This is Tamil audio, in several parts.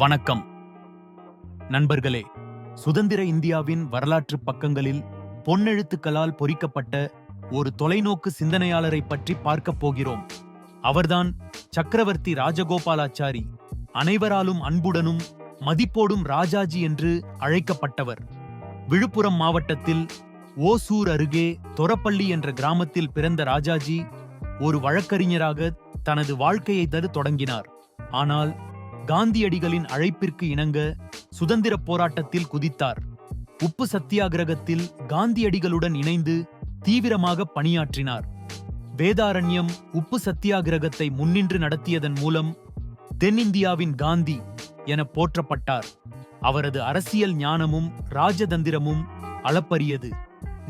வணக்கம். நண்பர்களே சுதந்திர இந்தியாவின் வரலாற்று பக்கங்களில் பொன்னெழுத்துக்களால் பொறிக்கப்பட்ட ஒரு தொலைநோக்கு சிந்தனையாளரை பற்றி பார்க்கப் போகிறோம். அவர்தான் சக்கரவர்த்தி ராஜகோபாலாச்சாரி. அனைவராலும் அன்புடனும் மதிப்போடும் ராஜாஜி என்று அழைக்கப்பட்டவர். விழுப்புரம் மாவட்டத்தில் ஓசூர் அருகே தொரப்பள்ளி என்ற கிராமத்தில் பிறந்த ராஜாஜி ஒரு வழக்கறிஞராக தனது வாழ்க்கையை தரு தொடங்கினார். ஆனால் காந்தியடிகளின் அழைப்பிற்கு இணங்க சுதந்திரப் போராட்டத்தில் குதித்தார். உப்பு சத்தியாகிரகத்தில் காந்தியடிகளுடன் இணைந்து தீவிரமாக பணியாற்றினார். வேதாரண்யம் உப்பு சத்தியாகிரகத்தை முன்னின்று நடத்தியதன் மூலம் தென்னிந்தியாவின் காந்தி என போற்றப்பட்டார். அவரது அரசியல் ஞானமும் ராஜதந்திரமும் அளப்பரியது.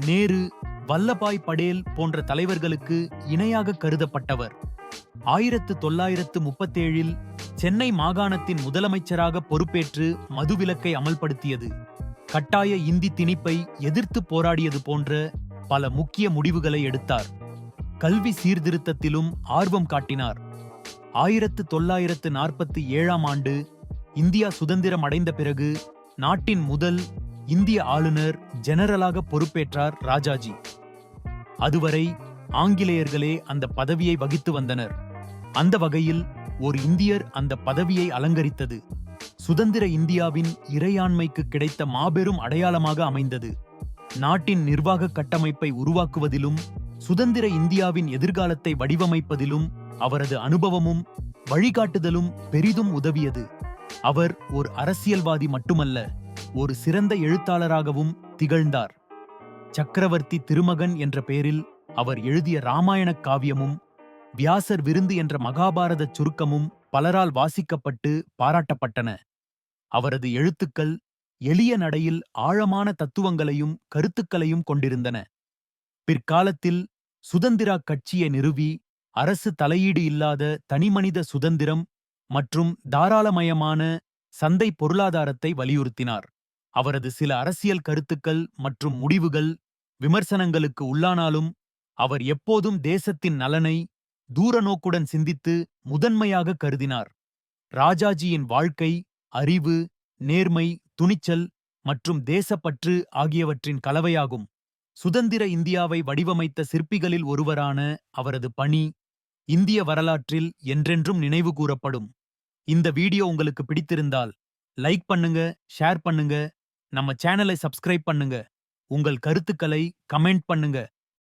நேரு வல்லபாய் படேல் போன்ற தலைவர்களுக்கு இணையாக கருதப்பட்டவர். ஆயிரத்து தொள்ளாயிரத்து முப்பத்தேழில் சென்னை மாகாணத்தின் முதலமைச்சராக பொறுப்பேற்று மதுவிலக்கை அமல்படுத்தியது. கட்டாய இந்தி திணிப்பை எதிர்த்து போராடியது போன்ற பல முக்கிய முடிவுகளை எடுத்தார். கல்வி சீர்திருத்தத்திலும் ஆர்வம் காட்டினார். ஆயிரத்து தொள்ளாயிரத்து நாற்பத்தி ஏழாம் ஆண்டு இந்தியா சுதந்திரம் அடைந்த பிறகு நாட்டின் முதல் இந்திய ஆளுநர் ஜெனரலாக பொறுப்பேற்றார் ராஜாஜி. அதுவரை ஆங்கிலேயர்களே அந்த பதவியை வகித்து வந்தனர். அந்த வகையில் ஒரு இந்தியர் அந்த பதவியை அலங்கரித்தது. சுதந்திர இந்தியாவின் இறையாண்மைக்கு கிடைத்த மாபெரும் அடையாளமாக அமைந்தது. நாட்டின் நிர்வாக கட்டமைப்பை உருவாக்குவதிலும் சுதந்திர இந்தியாவின் எதிர்காலத்தை வடிவமைப்பதிலும் அவரது அனுபவமும் வழிகாட்டுதலும் பெரிதும் உதவியது. அவர் ஒரு அரசியல்வாதி மட்டுமல்ல ஒரு சிறந்த எழுத்தாளராகவும் திகழ்ந்தார். சக்கரவர்த்தி திருமகன் என்ற பெயரில் அவர் எழுதிய ராமாயண காவியமும் வியாசர் விருந்து என்ற மகாபாரத சுருக்கமும் பலரால் வாசிக்கப்பட்டு பாராட்டப்பட்டன. அவரது எழுத்துக்கள் எளிய நடையில் ஆழமான தத்துவங்களையும் கருத்துக்களையும் கொண்டிருந்தன. பிற்காலத்தில் சுதந்திரா கட்சியை நிறுவி அரசு தலையீடு இல்லாத தனிமனித சுதந்திரம் மற்றும் தாராளமயமான சந்தை பொருளாதாரத்தை வலியுறுத்தினார். அவரது சில அரசியல் கருத்துக்கள் மற்றும் முடிவுகள் விமர்சனங்களுக்கு உள்ளானாலும் அவர் எப்போதும் தேசத்தின் நலனை தூரநோக்குடன் சிந்தித்து முதன்மையாக கருதினார். ராஜாஜியின் வாழ்க்கை அறிவு நேர்மை துணிச்சல் மற்றும் தேசப்பற்று ஆகியவற்றின் கலவையாகும். சுதந்திர இந்தியாவை வடிவமைத்த சிற்பிகளில் ஒருவரான அவரது பணி இந்திய வரலாற்றில் என்றென்றும் நினைவு கூறப்படும். இந்த வீடியோ உங்களுக்கு பிடித்திருந்தால் லைக் பண்ணுங்க ஷேர் பண்ணுங்க நம்ம சேனலை சப்ஸ்கிரைப் பண்ணுங்க. உங்கள் கருத்துக்களை கமெண்ட் பண்ணுங்க.